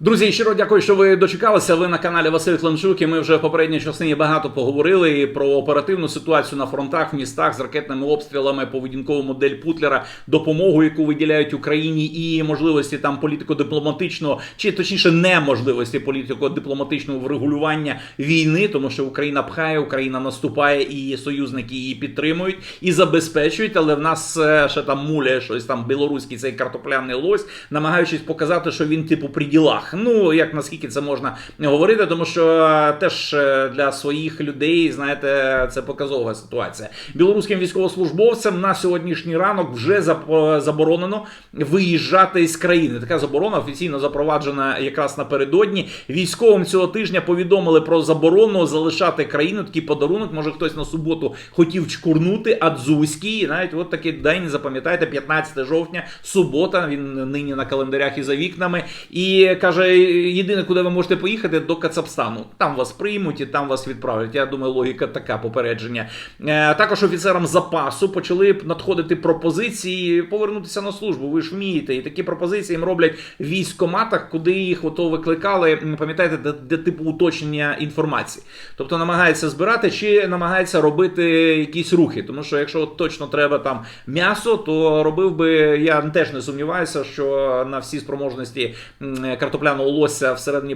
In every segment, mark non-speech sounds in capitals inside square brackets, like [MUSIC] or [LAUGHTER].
Друзі, щиро дякую, що ви дочекалися. Ви на каналі Василь Климчук. І Ми вже в попередній частині багато поговорили і про оперативну ситуацію на фронтах, в містах з ракетними обстрілами, поведінкову модель Путлера, допомогу, яку виділяють Україні, і можливості там політико-дипломатичного, чи точніше неможливості політико-дипломатичного врегулювання війни, тому що Україна пхає, Україна наступає, і союзники її підтримують і забезпечують. Але в нас е, ще там муляє щось там білоруський цей картопляний лось, намагаючись показати, що він типу при ділах. Ну як наскільки це можна говорити, тому що е, теж е, для своїх людей, знаєте, це показова ситуація. Білоруським військовослужбовцям на сьогоднішній ранок вже заборонено виїжджати із країни. Така заборона офіційно запроваджена якраз напередодні. Військовим цього тижня повідомили про заборону залишати країну. Такий подарунок. Може хтось на суботу хотів чкурнути, а Дзузький, навіть от такий день, запам'ятайте, 15 жовтня, субота. Він нині на календарях і за вікнами. І каже: єдине, куди ви можете поїхати, до Кацапстану. Там вас приймуть і там вас відправлять. Я думаю, логіка така попередження. Е, також офіцерам запасу почали надходити пропозиції повернутися на службу. Ви ж вмієте, і такі пропозиції їм роблять в військкоматах, куди їх ото викликали. Пам'ятаєте, де, де типу уточнення інформації. Тобто намагається збирати чи намагається робити якісь рухи. Тому що якщо от точно треба там м'ясо, то робив би я теж не сумніваюся, що на всі спроможності м, картопляного лося всередині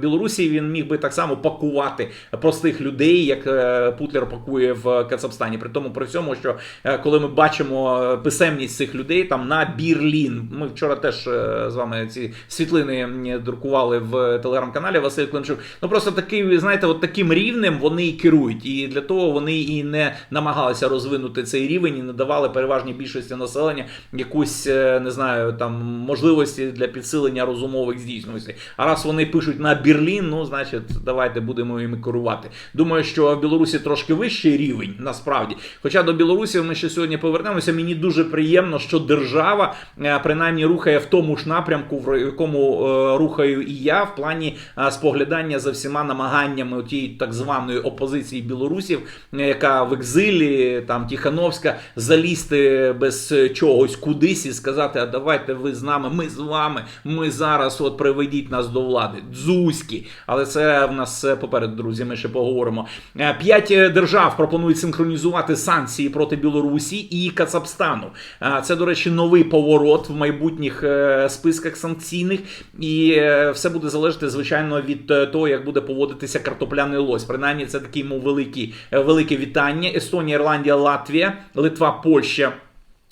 Білорусі він міг би так само пакувати простих людей, як е, Путлер пакує в Кацапстані. При тому при цьому, що е, коли ми бачимо е, писемність цих людей там на Бірлін, ми вчора теж е, з вами ці світлини друкували в телеграм-каналі Василь Клинчук. Ну просто такий, знаєте, от таким рівнем вони і керують, і для того вони і не намагалися розвинути цей рівень і не давали переважній більшості населення якусь е, не знаю там можливості для підсилення розумових здійсностей. А раз вони пишуть на Берлін, ну значить, давайте будемо їм керувати. Думаю, що в Білорусі трошки вищий рівень, насправді. Хоча до Білорусі ми ще сьогодні повернемося. Мені дуже приємно, що держава е, принаймні рухає в тому ж напрямку, в якому е, рухаю і я, в плані е, споглядання за всіма намаганнями тієї так званої опозиції білорусів, яка в екзилі, там Тихановська, залізти без чогось кудись і сказати: а давайте ви з нами, ми з вами, ми зараз от приведіть нас до влади. Дзузькі. Але це в нас попереду, друзі. Ми ще поговоримо. Е, П'ять е, держав пропонують синхронізувати санкції проти Білорусі і Кацапстану. Е, Це, до речі, новий поворот в майбутніх списках санкційних, і все буде залежати, звичайно, від того, як буде поводитися картопляний лось. Принаймні, це такі йому великі, велике вітання. Естонія, Ірландія, Латвія, Литва, Польща.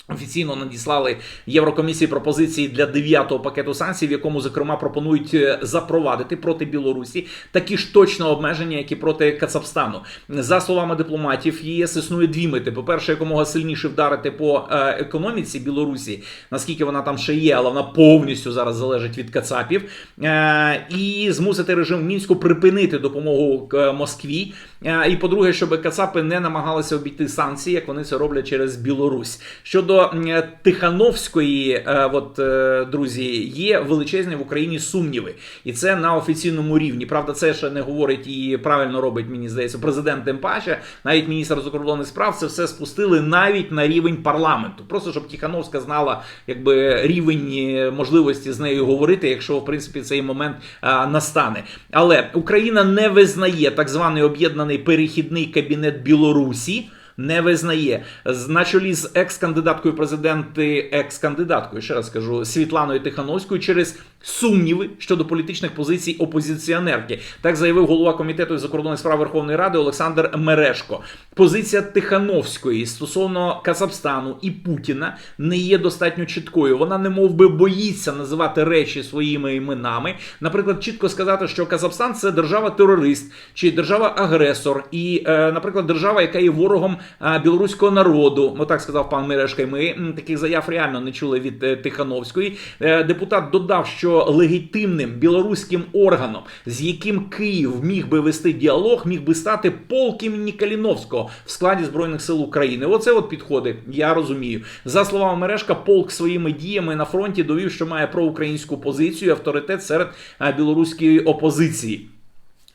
Офіційно надіслали Єврокомісії пропозиції для дев'ятого пакету санкцій, в якому зокрема пропонують е, запровадити проти Білорусі такі ж точно обмеження, як і проти Кацапстану. За словами дипломатів, ЄС існує дві мети: по-перше, якомога сильніше вдарити по е, економіці Білорусі, наскільки вона там ще є, але вона повністю зараз залежить від Кацапів, е, і змусити режим в мінську припинити допомогу Москві. Е, І по-друге, щоб Кацапи не намагалися обійти санкції, як вони це роблять через Білорусь. Щодо Тихановської, е, от е, друзі, є величезні в Україні сумніви, і це на офіційному рівні. Правда, це ще не говорить і правильно робить, мені здається, президент тим паче, навіть міністр закордонних справ це все спустили навіть на рівень парламенту. Просто щоб Тихановська знала, якби рівень е, можливості з нею говорити, якщо в принципі цей момент настане. Але Україна не визнає так званий об'єднаний перехідний кабінет Білорусі. Не визнає на чолі з екс-кандидаткою президенти, екс-кандидаткою, ще раз скажу, Світланою Тихановською через сумніви щодо політичних позицій опозиціонерки. Так заявив голова комітету закордонних справ Верховної Ради Олександр Мерешко. Позиція Тихановської стосовно Казахстану і Путіна не є достатньо чіткою. Вона не мов би боїться називати речі своїми іменами. Наприклад, чітко сказати, що Казахстан це держава-терорист чи держава-агресор, і, е, наприклад, держава, яка є ворогом білоруського народу. Ну так сказав пан Мерешка. І ми таких заяв реально не чули від е, Тихановської. Е, Депутат додав, що легітимним білоруським органом, з яким Київ міг би вести діалог, міг би стати полк імені Каліновського в складі збройних сил України. Оце от підходи. Я розумію. За словами Мерешка, полк своїми діями на фронті довів, що має проукраїнську позицію, і авторитет серед е, білоруської опозиції.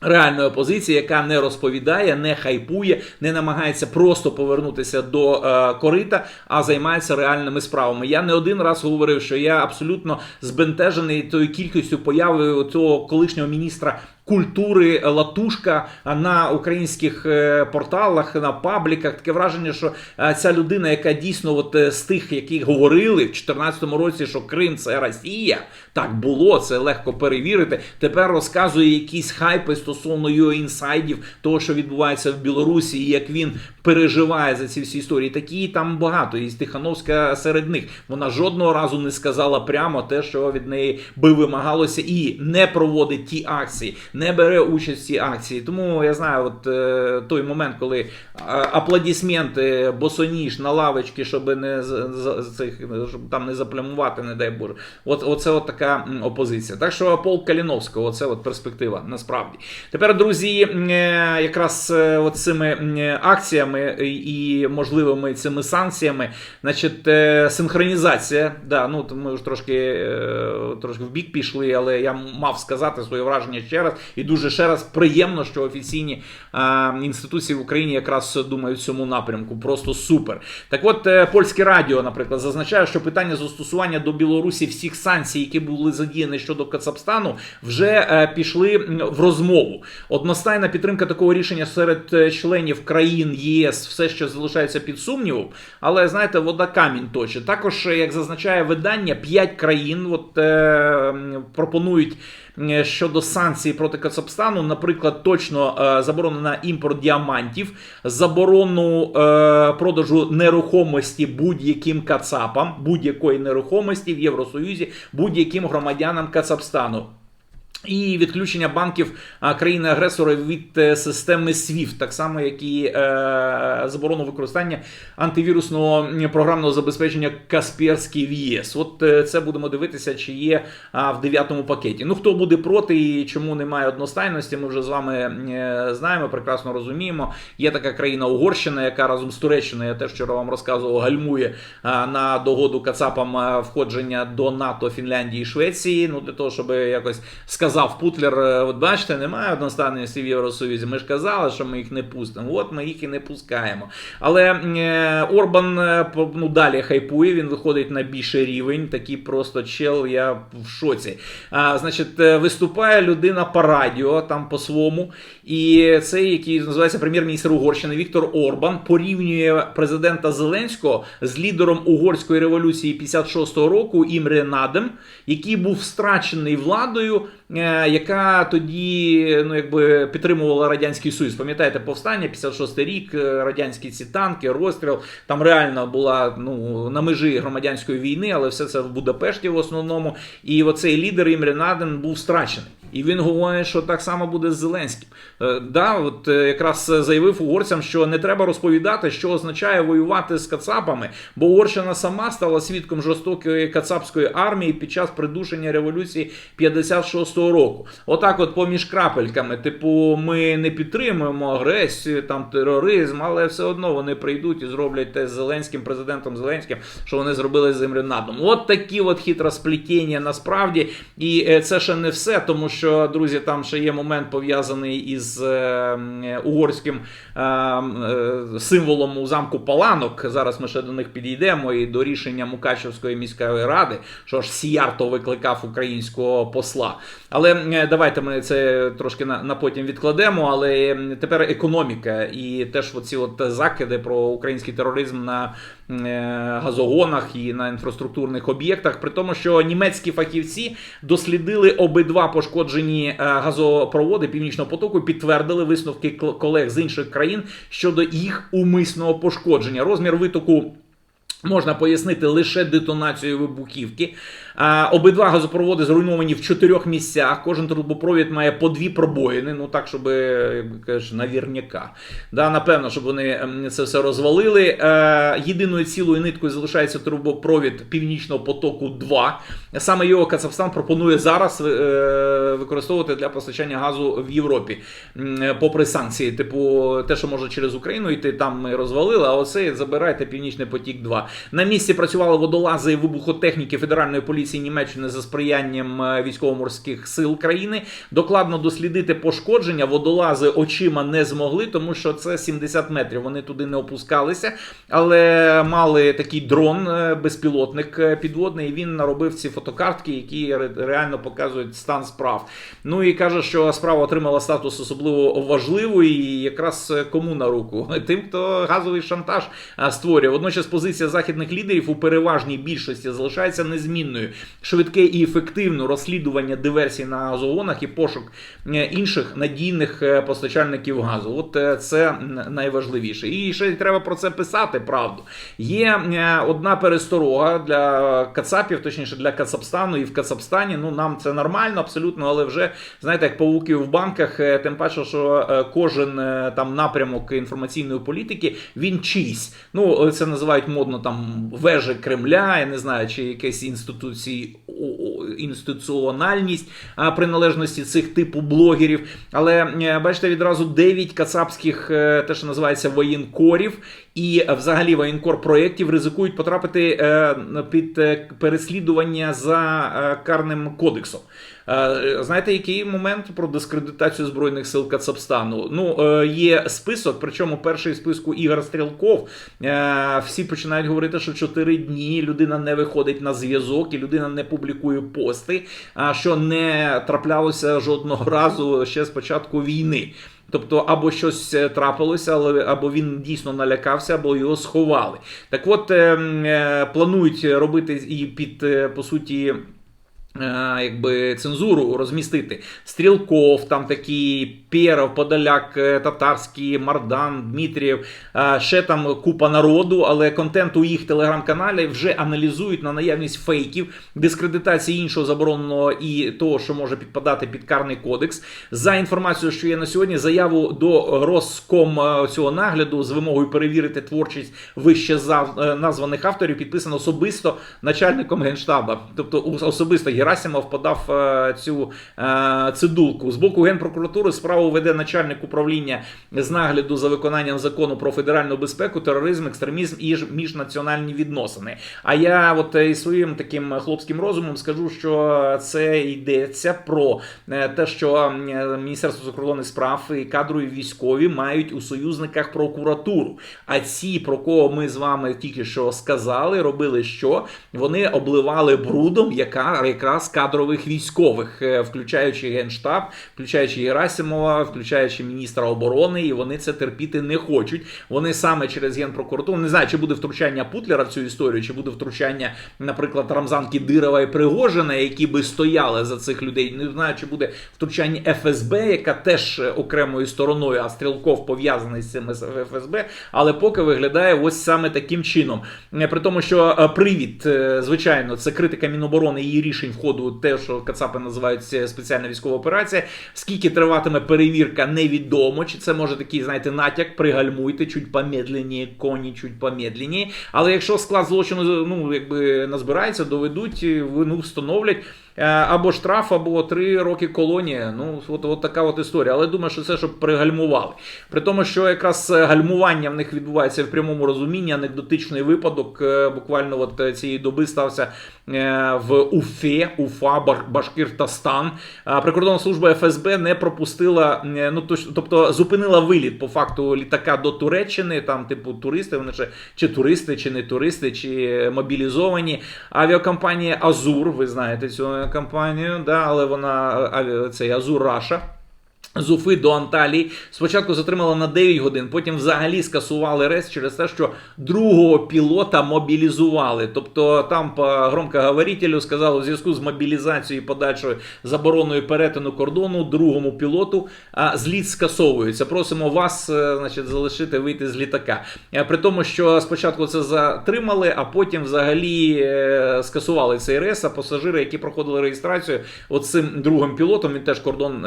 Реальної опозиції, яка не розповідає, не хайпує, не намагається просто повернутися до е, корита, а займається реальними справами. Я не один раз говорив, що я абсолютно збентежений тою кількістю появи цього колишнього міністра. Культури Латушка на українських е, порталах, на пабліках таке враження, що е, ця людина, яка дійсно от е, з тих, які говорили в 2014 році, що Крим це Росія, так було, це легко перевірити. Тепер розказує якісь хайпи стосовно його інсайдів, того, що відбувається в Білорусі, і як він переживає за ці всі історії. Такі там багато. І Тихановська серед них. Вона жодного разу не сказала прямо те, що від неї би вимагалося, і не проводить ті акції, не бере участь в цій акції. Тому я знаю, от е, той момент, коли аплодисменти, босоніж на лавочки, щоб не цих щоб там не заплямувати, не дай Боже. От оце от така опозиція. Так що полк Каліновського, оце от перспектива насправді. Тепер, друзі, е, якраз е, от цими акціями і можливими цими санкціями, значить, е, синхронізація. Да, ну ми ж трошки, е, трошки в бік пішли, але я мав сказати своє враження ще раз. І дуже ще раз приємно, що офіційні е, інституції в Україні якраз думають в цьому напрямку. Просто супер. Так от, е, польське радіо, наприклад, зазначає, що питання застосування до Білорусі всіх санкцій, які були задіяні щодо Кацапстану, вже е, пішли в розмову. Одностайна підтримка такого рішення серед е, членів країн ЄС все ще залишається під сумнівом, але знаєте, вода камінь точить. Також, е, як зазначає видання, 5 країн от, е, пропонують. Е, Щодо санкцій проти Кацапстану, наприклад, точно заборонена на імпорт діамантів, заборону е, продажу нерухомості будь-яким кацапам, будь-якої нерухомості в Євросоюзі, будь-яким громадянам Кацапстану. І відключення банків країни-агресора від е, системи SWIFT, так само як і е, заборону використання антивірусного програмного забезпечення Касперський в ЄС. От е, це будемо дивитися, чи є в дев'ятому пакеті. Ну хто буде проти і чому немає одностайності, ми вже з вами е, знаємо, прекрасно розуміємо. Є така країна Угорщина, яка разом з Туреччиною, я теж вчора вам розказував, гальмує на догоду Кацапам входження до НАТО, Фінляндії і Швеції. Ну для того, щоб якось сказав Путлер, е, от бачите, немає одностайності в Євросоюзі. Ми ж казали, що ми їх не пустимо. От ми їх і не пускаємо. Але е, Орбан е, ну, далі хайпує, він виходить на більший рівень. Такий просто чел, я в шоці. А, значить, виступає людина по радіо, там по своєму. І цей, який називається прем'єр-міністр Угорщини Віктор Орбан, порівнює президента Зеленського з лідером угорської революції 56-го року Імре Надем, який був страчений владою, яка тоді ну, якби підтримувала радянський союз. Пам'ятаєте, повстання, 56-й рік, е, радянські ці танки, розстріл. Там реально була ну, на межі громадянської війни, але все це в Будапешті в основному. І оцей лідер Імрі Наден був страчений. І він говорить, що так само буде з Зеленським. Е, да, от е, якраз заявив угорцям, що не треба розповідати, що означає воювати з кацапами, бо Угорщина сама стала свідком жорстокої кацапської армії під час придушення революції 56-го року. Отак, от поміж крапельками, типу, ми не підтримуємо агресію, там тероризм, але все одно вони прийдуть і зроблять те з Зеленським, президентом Зеленським, що вони зробили з Імренадом. От такі от хитросплетіння насправді. І е, це ще не все, тому що, друзі, там ще є момент пов'язаний із е, угорським е, е, символом у замку Паланок. Зараз ми ще до них підійдемо і до рішення Мукачевської міської ради, що ж Сіярто викликав українського посла. Але давайте ми це трошки на, на потім відкладемо. Але тепер економіка і теж оці от закиди про український тероризм на газогонах і на інфраструктурних об'єктах, при тому, що німецькі фахівці дослідили обидва пошкоджені е, газопроводи Північного потоку, підтвердили висновки колег з інших країн щодо їх умисного пошкодження. Розмір витоку. Можна пояснити лише детонацією вибухівки. Обидва газопроводи зруйновані в чотирьох місцях. Кожен трубопровід має по дві пробоїни. Ну так, щоб як кажеш, навірняка. Да, напевно, щоб вони ем, це все розвалили. Е, єдиною цілою ниткою залишається трубопровід Північного потоку 2. Саме його Казахстан пропонує зараз е, використовувати для постачання газу в Європі, е, попри санкції. Типу, те, що може через Україну йти, там ми розвалили, а оце забирайте Північний потік 2. На місці працювали водолази і вибухотехніки Федеральної поліції коаліції Німеччини за сприянням е, військово-морських сил країни. Докладно дослідити пошкодження водолази очима не змогли, тому що це 70 метрів. Вони туди не опускалися, але мали такий дрон, е, безпілотник е, підводний. і Він наробив ці фотокартки, які реально показують стан справ. Ну і каже, що справа отримала статус особливо важливої, і якраз кому на руку? [LAUGHS] Тим, хто газовий шантаж створює. Водночас позиція західних лідерів у переважній більшості залишається незмінною. Швидке і ефективне розслідування диверсій на газогонах і пошук е, інших надійних е, постачальників газу. От е, це найважливіше. І ще треба про це писати правду. Є одна пересторога для Кацапів, точніше для Кацапстану, і в Кацапстані ну нам це нормально, абсолютно, але вже знаєте, як павуки в банках, тим паче, що кожен там напрямок інформаційної політики він чийсь. Ну це називають модно там вежі Кремля, я не знаю, чи якесь інституції інституціональність приналежності цих типу блогерів. Але е, бачите, відразу 9 кацапських, е, те, що називається воєнкорів, і взагалі воєнкор проєктів ризикують потрапити е, під переслідування за карним кодексом. Е, Знаєте, який момент про дискредитацію збройних сил Кацапстану? Ну е, є список, причому перший списку Ігор Стрілков. Е, Всі починають говорити, що 4 дні людина не виходить на зв'язок і людина не публікує пости, а що не траплялося жодного разу ще з початку війни. Тобто, або щось трапилося, але або він дійсно налякався, або його сховали. Так от е, м, е, планують робити і під по суті. Е, Якби цензуру розмістити Стрілков, там такі Перов, Подоляк, е, Татарський, Мардан, Дмитрієв, е, ще там купа народу, але контент у їх телеграм-каналі вже аналізують на наявність фейків, дискредитації іншого забороненого і того, що може підпадати під карний кодекс. За інформацією, що є на сьогодні, заяву до Роском е, цього нагляду з вимогою перевірити творчість вище названих авторів підписано особисто начальником генштаба. Тобто особисто Герасимов подав е, цю е, цидулку. З боку генпрокуратури справу веде начальник управління з нагляду за виконанням закону про федеральну безпеку, тероризм, екстремізм і міжнаціональні відносини. А я от е, із своїм таким хлопським розумом скажу, що це йдеться про те, що Міністерство закордонних справ і кадрові військові мають у союзниках прокуратуру. А ці, про кого ми з вами тільки що сказали, робили що? Вони обливали брудом яка якраз кадрових військових, е, включаючи генштаб, включаючи Герасимова, включаючи міністра оборони, і вони це терпіти не хочуть. Вони саме через генпрокуратуру не знаю, чи буде втручання Путлера в цю історію, чи буде втручання, наприклад, Рамзанки Дирова і Пригожина, які би стояли за цих людей. Не знаю, чи буде втручання ФСБ, яка теж окремою стороною, а Стрілков пов'язаний з цим ФСБ, але поки виглядає ось саме таким чином. При тому, що е, привід, е, звичайно, це критика Міноборони її рішень входу, те, що Кацапи називають спеціальна військова операція. Скільки триватиме перевірка, невідомо. Чи це може такий, знаєте, натяк, пригальмуйте, чуть помедлені, коні чуть помедлені. Але якщо склад злочину ну, якби назбирається, доведуть, е, вину встановлять. Е, Або штраф, або три роки колонія. Ну, от, от така от історія. Але думаю, що це щоб пригальмували. При тому, що якраз е, гальмування в них відбувається в прямому розумінні. Анекдотичний випадок е, буквально от цієї доби стався в Уфі, Уфа. А Прикордонна служба ФСБ не пропустила, ну тобто зупинила виліт по факту літака до Туреччини. Там, типу, туристи, вони ще чи туристи, чи не туристи, чи мобілізовані. Авіакомпанія Азур, ви знаєте цю авіакомпанію, да, але вона е, цей Азур Раша. З Уфи до Анталії спочатку затримала на 9 годин, потім взагалі скасували рейс через те, що другого пілота мобілізували. Тобто там по громкоговорителю сказали, у зв'язку з мобілізацією і подальшою забороною перетину кордону другому пілоту а, зліт скасовується. Просимо вас, е, значить, залишити вийти з літака. Е, При тому, що спочатку це затримали, а потім взагалі е, скасували цей рейс. А пасажири, які проходили реєстрацію, оцим другим пілотом, він теж кордон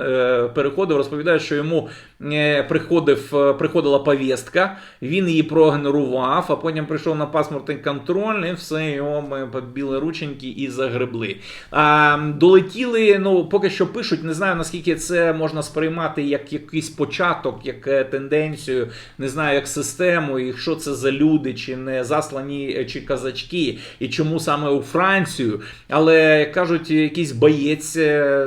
переходив. Приходив, розповідає, що йому е, приходив, е, приходила повістка, він її проігнорував, а потім прийшов на паспортний контроль, і все, його побіли рученьки і загребли. А, долетіли, ну поки що пишуть, не знаю наскільки це можна сприймати як якийсь початок, як е, тенденцію, не знаю, як систему, і що це за люди, чи не заслані, чи казачки, і чому саме у Францію. Але як кажуть, якийсь боєць,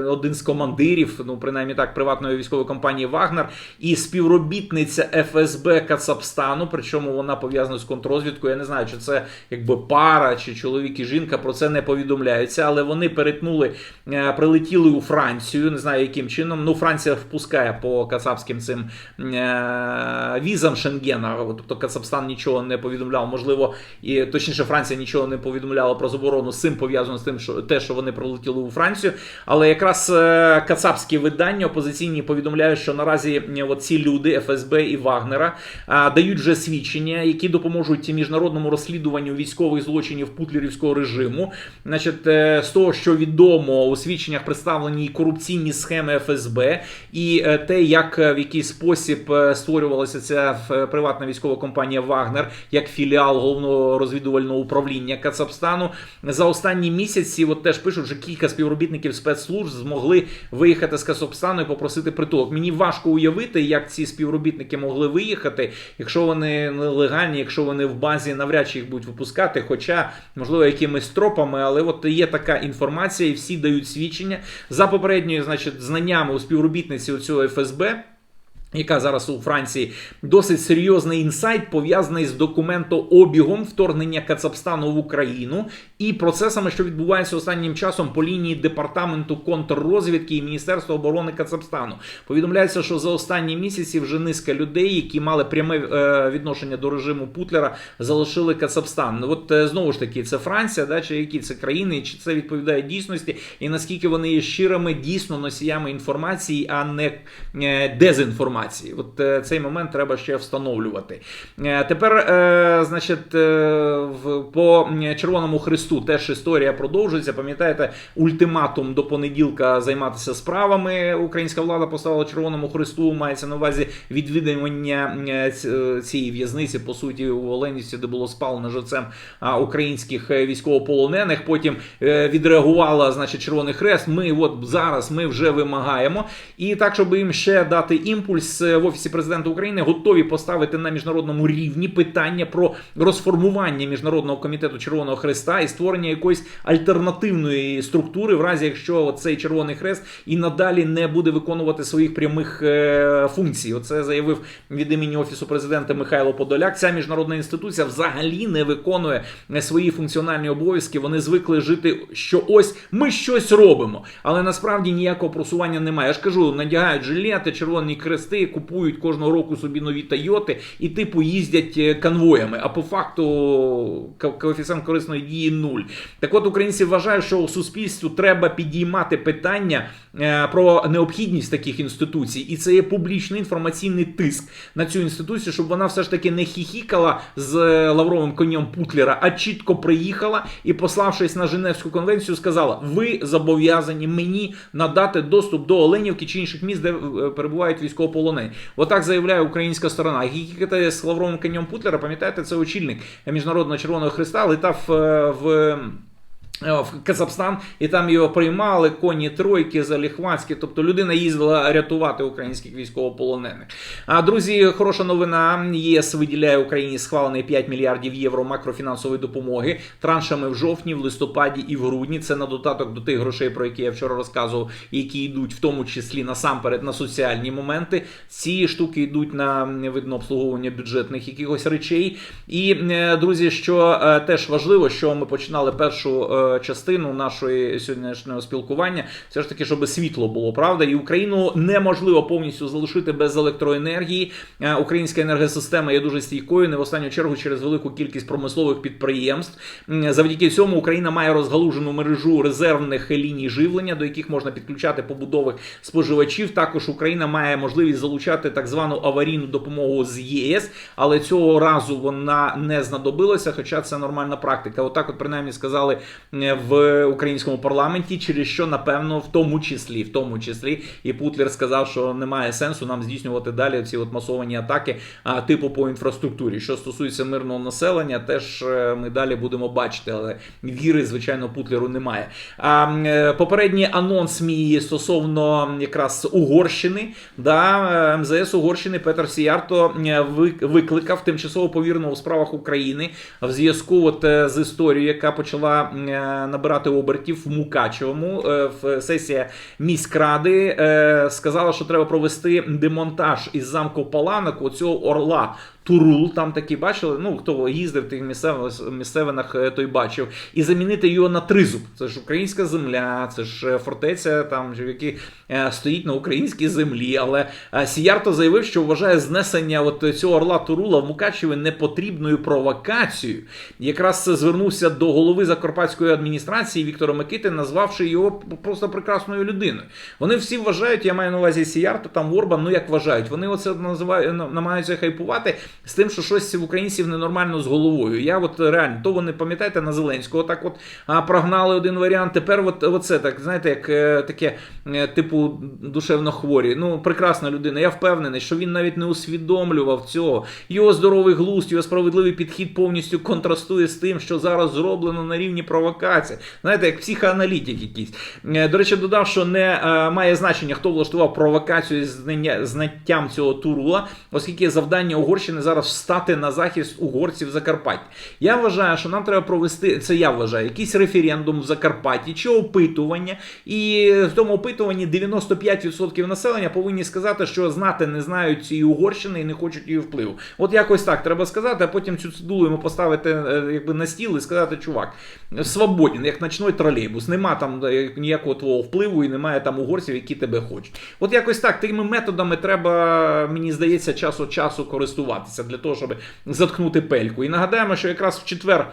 один з командирів, ну принаймні так, приватної військової компанії Вагнер, і співробітниця ФСБ Кацапстану, причому вона пов'язана з контррозвідкою. Я не знаю, чи це якби пара, чи чоловік і жінка, про це не повідомляються, але вони перетнули, е, прилетіли у Францію, не знаю яким чином. Ну, Франція впускає по кацапським цим е, візам Шенгена. Тобто Кацапстан нічого не повідомляв. Можливо, і точніше, Франція нічого не повідомляла про заборону з цим пов'язано з тим, що те, що вони прилетіли у Францію. Але якраз е, кацапські видання опозиційні повідомляють, що наразі ці люди ФСБ і Вагнера дають вже свідчення, які допоможуть міжнародному розслідуванню військових злочинів путлерівського режиму. Значить, е, з того, що відомо у свідченнях представлені корупційні схеми ФСБ, і е, те, як е, в який спосіб створювалася ця приватна військова компанія Вагнер як філіал головного розвідувального управління Кацапстану. За останні місяці, от теж пишуть, що кілька співробітників спецслужб змогли виїхати з Кацапстану і попросити притулок. Мені важко уявити, як ці співробітники могли виїхати, якщо вони нелегальні, якщо вони в базі навряд чи їх будуть випускати, хоча можливо якимись тропами, але от є така інформація, і всі дають свідчення за попередньою, значить, знаннями у співробітниці у цього ФСБ. Яка зараз у Франції досить серйозний інсайт пов'язаний з документообігом вторгнення Кацапстану в Україну і процесами, що відбуваються останнім часом по лінії департаменту контррозвідки і Міністерства оборони Кацапстану. Повідомляється, що за останні місяці вже низка людей, які мали пряме е, відношення до режиму Путлера, залишили Кацапстан. Ну, От е, знову ж таки, це Франція, да, чи які це країни, чи це відповідає дійсності, і наскільки вони є щирими дійсно носіями інформації, а не е, дезінформації. От е, цей момент треба ще встановлювати. Е, Тепер, е, значить, по Червоному Христу теж історія продовжується. Пам'ятаєте, ультиматум до понеділка займатися справами. Українська влада поставила Червоному Христу, мається на увазі відвідування цієї в'язниці, по суті, у Оленівці, де було спалено живцем українських військовополонених. Потім відреагувала, значить, Червоний Хрест. Ми от зараз ми вже вимагаємо. І так, щоб їм ще дати імпульс е, в офісі президента України, готові поставити на міжнародному рівні питання про розформування міжнародного комітету Червоного Хреста і створення якоїсь альтернативної структури, в разі якщо цей Червоний Хрест і надалі не буде виконувати своїх прямих е, функцій. Оце заявив від імені офісу президента Михайло Подоляк. Ця міжнародна інституція взагалі не виконує е, свої функціональні обов'язки. Вони звикли жити, що ось ми щось робимо, але насправді ніякого просування немає. Я ж кажу, надягають жилети, червоні крести, купують кожного року собі нові Тойоти і типу їздять е, конвоями. А по факту коефіцієнт корисної дії нуль. Так от українці вважають, що у суспільству треба підіймати питання е, про необхідність таких інституцій, і це є публічний інформаційний тиск на цю інституцію, щоб вона все ж таки не хіхікала з е, лавровим конем Путлера, а чітко приїхала і, пославшись на Женевську конвенцію, сказала: ви зобов'язані мені надати доступ до Оленівки чи інших міст, де перебувають військовополонені. Отак заявляє українська сторона. Хіхікати з лавровим конем Путлера, пам'ятаєте, це очільник Міжнародного Червоного Христа, летав е, в. Е, в Казахстан, і там його приймали коні тройки, заліхватські. Тобто людина їздила рятувати українських військовополонених. А друзі, хороша новина. ЄС виділяє Україні схвалений 5 мільярдів євро макрофінансової допомоги траншами в жовтні, в листопаді і в грудні. Це на додаток до тих грошей, про які я вчора розказував, які йдуть в тому числі насамперед на соціальні моменти. Ці штуки йдуть на видно обслуговування бюджетних якихось речей. І е, друзі, що е, теж важливо, що ми починали першу частину нашої сьогоднішнього спілкування, все ж таки, щоб світло було, правда, і Україну неможливо повністю залишити без електроенергії. Е, Українська енергосистема є дуже стійкою, не в останню чергу через велику кількість промислових підприємств. Завдяки цьому Україна має розгалужену мережу резервних ліній живлення, до яких можна підключати побудових споживачів. Також Україна має можливість залучати так звану аварійну допомогу з ЄС, але цього разу вона не знадобилася, хоча це нормальна практика. Отак, от принаймні сказали в українському парламенті, через що напевно в тому числі, в тому числі, і Путлер сказав, що немає сенсу нам здійснювати далі ці от масовані атаки а, типу по інфраструктурі. Що стосується мирного населення, теж е, ми далі будемо бачити, але віри, звичайно, Путлеру немає. А е, попередній анонс мій стосовно якраз Угорщини, да, е, МЗС Угорщини Петр Сіярто е, викликав тимчасово повірного у справах України в зв'язку от е, з історією, яка почала е, набирати обертів в Мукачевому. Е, сесія міськради е, сказала, що треба провести демонтаж із замку Паланок оцього орла. Турул, там такі бачили. Ну хто їздив в тих місцев- місцевинах, е, той бачив, і замінити його на тризуб. Це ж українська земля, це ж е, фортеця, там ж, які е, стоїть на українській землі. Але Сіярто заявив, що вважає знесення от цього орла Турула в Мукачеві непотрібною провокацією. Якраз звернувся до голови Закарпатської адміністрації Віктора Микити, назвавши його просто прекрасною людиною. Вони всі вважають, я маю на увазі Сіярто, там Орбан, ну як вважають, вони оце називають, на- намагаються хайпувати з тим, що щось в українців ненормально з головою. Я от реально, то вони пам'ятаєте на Зеленського, так от а, прогнали один варіант. Тепер от, оце так, знаєте, як е, таке, е, типу, душевно хворі. Ну, прекрасна людина. Я впевнений, що він навіть не усвідомлював цього. Його здоровий глузд, його справедливий підхід повністю контрастує з тим, що зараз зроблено на рівні провокації. Знаєте, як психоаналітик якийсь. Е, До речі, додав, що не е, має значення, хто влаштував провокацію з знаттям цього турула, оскільки завдання Угорщини зараз встати на захист угорців в Закарпатті. Я вважаю, що нам треба провести це. Я вважаю, якийсь референдум в Закарпатті чи опитування, і в тому опитуванні 95% населення повинні сказати, що знати не знають цієї Угорщини і не хочуть її впливу. От якось так треба сказати, а потім цю цидулу йому поставити е, якби на стіл і сказати, чувак, свободен, як ночной тролейбус. Нема там е, ніякого твого впливу і немає там угорців, які тебе хочуть. От якось так, тими методами треба, мені здається, час від часу користуватися для того, щоб заткнути пельку. І нагадаємо, що якраз в четвер.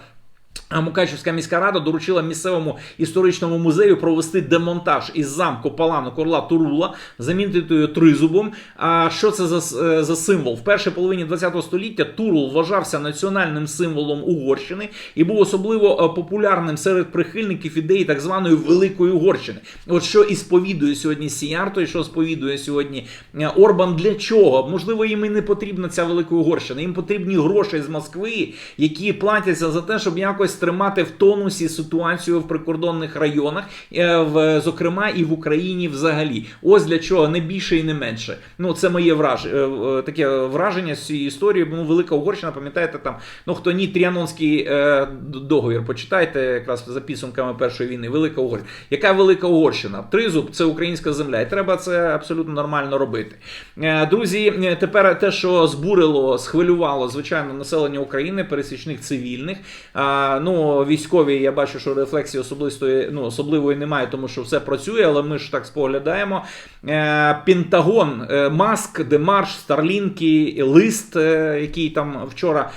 А Мукачівська міська рада доручила місцевому історичному музею провести демонтаж із замку Паланок Орла Турула, замінити тризубом. А що це за, е, за символ? В першій половині ХХ століття Турул вважався національним символом Угорщини і був особливо е, популярним серед прихильників ідеї так званої Великої Угорщини. От що і сповідує сьогодні Сіярто, і що сповідує сьогодні е, Орбан для чого? Можливо, їм і не потрібна ця Велика Угорщина. Їм потрібні гроші з Москви, які платяться за те, щоб якось тримати в тонусі ситуацію в прикордонних районах, е, в, зокрема і в Україні взагалі. Ось для чого не більше і не менше. Ну це моє враження, таке враження з цієї історії. Ну, Велика Угорщина, пам'ятаєте, там ну хто ні, Тріанонський е, договір почитайте якраз за підсумками першої війни. Велика Угорщина. Яка велика Угорщина? Тризуб це українська земля, і треба це абсолютно нормально робити. Е, Друзі, е, тепер те, що збурило, схвилювало звичайно населення України, пересічних цивільних. А, ну, військові, я бачу, що рефлексії особистої, ну, особливої немає, тому що все працює, але ми ж так споглядаємо. Е, Пентагон, е, Маск, Демарш, Старлінки, лист, е, який там вчора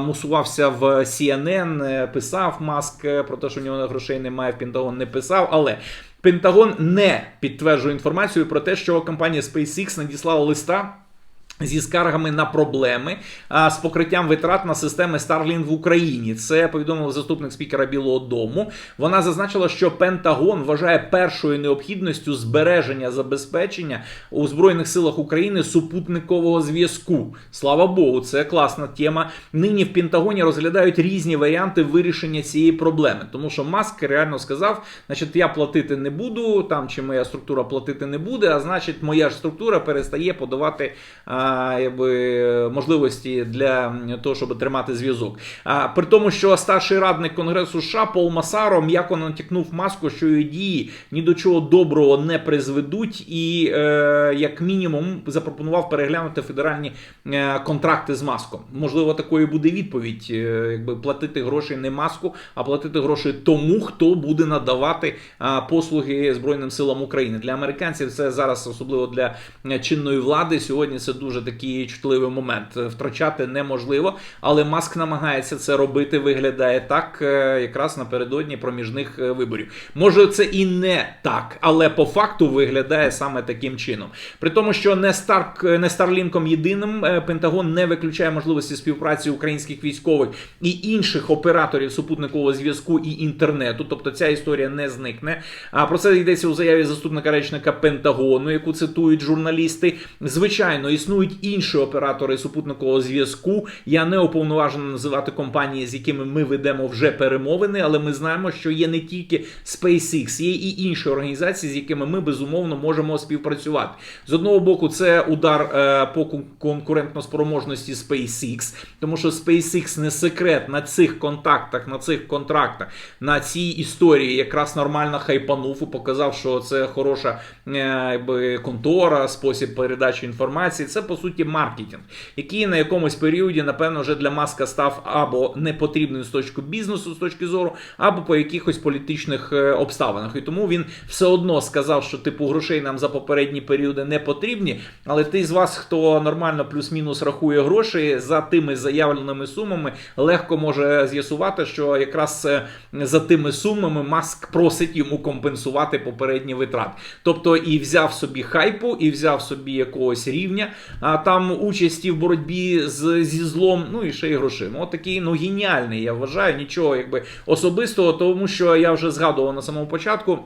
мусувався в CNN, писав Маск про те, що в нього грошей немає, в Пентагон не писав, але. Пентагон не підтверджує інформацію про те, що компанія SpaceX надіслала листа. Зі скаргами на проблеми а, з покриттям витрат на системи Starlink в Україні. Це повідомив заступник спікера Білого Дому. Вона зазначила, що Пентагон вважає першою необхідністю збереження забезпечення у Збройних силах України супутникового зв'язку. Слава Богу, це класна тема. Нині в Пентагоні розглядають різні варіанти вирішення цієї проблеми, тому що Маск реально сказав: значить, я платити не буду, там чи моя структура платити не буде, а значить, моя ж структура перестає подавати. А, якби, можливості для того, щоб тримати зв'язок. А, при тому, що старший радник Конгресу США Пол Масаро м'яко натякнув маску, що її дії ні до чого доброго не призведуть, і е, як мінімум запропонував переглянути федеральні е, контракти з маском. Можливо, такою буде відповідь, е, якби платити гроші не маску, а платити гроші тому, хто буде надавати а, послуги Збройним силам України. Для американців це зараз, особливо для е, чинної влади, сьогодні це дуже дуже такий чутливий момент. Втрачати неможливо, але Маск намагається це робити. Виглядає так, е, якраз напередодні проміжних е, виборів. Може, це і не так, але по факту виглядає саме таким чином. При тому, що не Старк, не Старлінком єдиним е, Пентагон не виключає можливості співпраці українських військових і інших операторів супутникового зв'язку і інтернету. Тобто ця історія не зникне. А про це йдеться у заяві заступника речника Пентагону, яку цитують журналісти. Звичайно, існують інші оператори супутникового зв'язку. Я не уповноважений називати компанії, з якими ми ведемо вже перемовини, але ми знаємо, що є не тільки SpaceX, є і інші організації, з якими ми безумовно можемо співпрацювати. З одного боку, це удар е, по конкурентноспроможності SpaceX, тому що SpaceX не секрет на цих контактах, на цих контрактах, на цій історії якраз нормально хайпанув і показав, що це хороша е, контора, спосіб передачі інформації. Це по суті маркетинг, який на якомусь періоді, напевно, вже для маска став або непотрібним з точки бізнесу, з точки зору, або по якихось політичних е, обставинах. І тому він все одно сказав, що типу грошей нам за попередні періоди не потрібні. Але ти з вас, хто нормально плюс-мінус рахує гроші за тими заявленими сумами, легко може з'ясувати, що якраз е, за тими сумами Маск просить йому компенсувати попередні витрати. Тобто і взяв собі хайпу, і взяв собі якогось рівня, а там участі в боротьбі з, зі злом, ну і ще й грошима. От такий ну геніальний, я вважаю, нічого якби особистого, тому що я вже згадував на самому початку.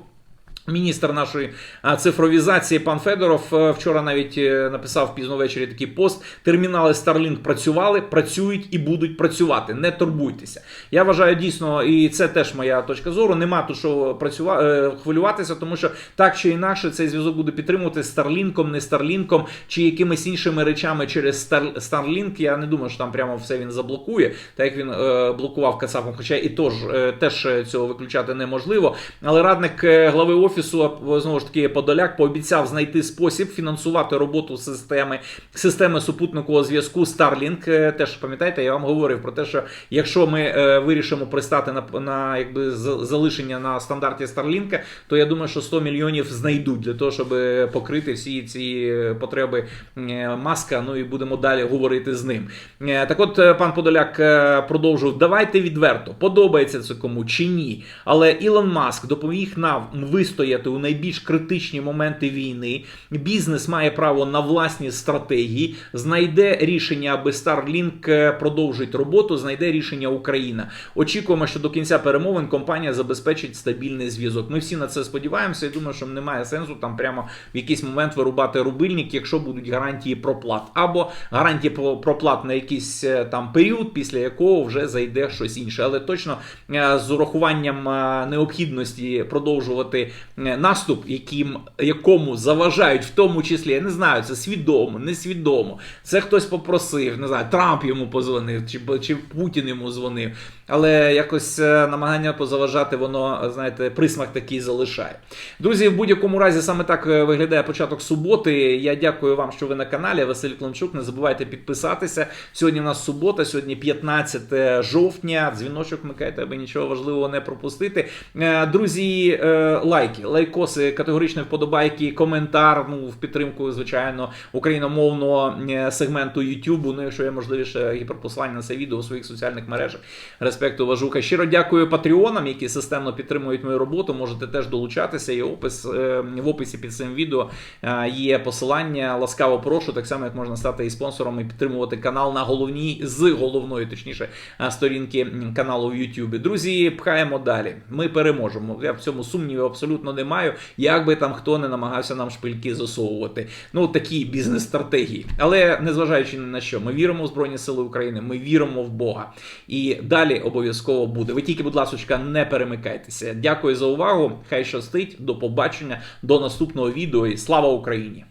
Міністр нашої цифровізації пан Федоров е, вчора навіть е, написав пізно ввечері такий пост. Термінали Starlink працювали, працюють і будуть працювати. Не турбуйтеся. Я вважаю дійсно, і це теж моя точка зору. Нема тут що працювати е, хвилюватися, тому що так чи інакше цей зв'язок буде підтримувати Starlink, не Starlink, чи якимись іншими речами через Star- Starlink. Я не думаю, що там прямо все він заблокує, так як він е, блокував Кацапом, хоча і тож е, теж цього виключати неможливо. Але радник глави офісу а, знову ж таки Подоляк пообіцяв знайти спосіб фінансувати роботу системи системи супутникового зв'язку Starlink. Е, Теж пам'ятаєте, я вам говорив про те, що якщо ми е, вирішимо пристати на, на якби залишення на стандарті Starlink, то я думаю, що 100 мільйонів знайдуть для того, щоб покрити всі ці потреби е, маска. Ну і будемо далі говорити з ним. Е, Так от е, пан Подоляк е, продовжив: давайте відверто, подобається це кому чи ні. Але Ілон Маск допоміг нам вистояти у найбільш критичні моменти війни. Бізнес має право на власні стратегії, знайде рішення, аби Starlink е, продовжить роботу, знайде рішення Україна. Очікуємо, що до кінця перемовин компанія забезпечить стабільний зв'язок. Ми всі на це сподіваємося. і думаю, що немає сенсу там прямо в якийсь момент вирубати рубильник, якщо будуть гарантії проплат, або гарантії про- проплат на якийсь е, там період, після якого вже зайде щось інше. Але точно е, з урахуванням необхідності продовжувати наступ, яким якому заважають, в тому числі, я не знаю, це свідомо, несвідомо. Це хтось попросив, не знаю, Трамп йому позвонив, чи, чи Путін йому дзвонив. Але якось е, намагання позаважати, воно, знаєте, присмак такий залишає. Друзі, в будь-якому разі саме так е, виглядає початок суботи. Я дякую вам, що ви на каналі. Василь Климчук. Не забувайте підписатися. Сьогодні у нас субота, сьогодні 15 жовтня. Дзвіночок вмикайте, аби нічого важливого не пропустити. Е, Друзі, е, лайки, лайкоси, категоричні вподобайки, коментар. Ну, в підтримку, звичайно, україномовного е, сегменту YouTube. Ну, якщо є можливість, ще гіперпосилання на це відео у своїх соціальних мережах. Респекту, важуха. Щиро дякую патреонам, які системно підтримують мою роботу. Можете теж долучатися. Є опис е, в описі під цим відео е, є посилання. Ласкаво прошу, так само як можна стати і спонсором і підтримувати канал на головній з головної, точніше, е, сторінки каналу в YouTube. Друзі, пхаємо далі. Ми переможемо. Я в цьому сумнівів абсолютно не маю. Як би там хто не намагався нам шпильки засовувати. Ну такі бізнес-стратегії. Але незважаючи на що, ми віримо в Збройні Сили України, ми віримо в Бога. І далі обов'язково буде. Ви тільки, будь ласка, не перемикайтеся. Дякую за увагу. Хай щастить. До побачення, до наступного відео і слава Україні!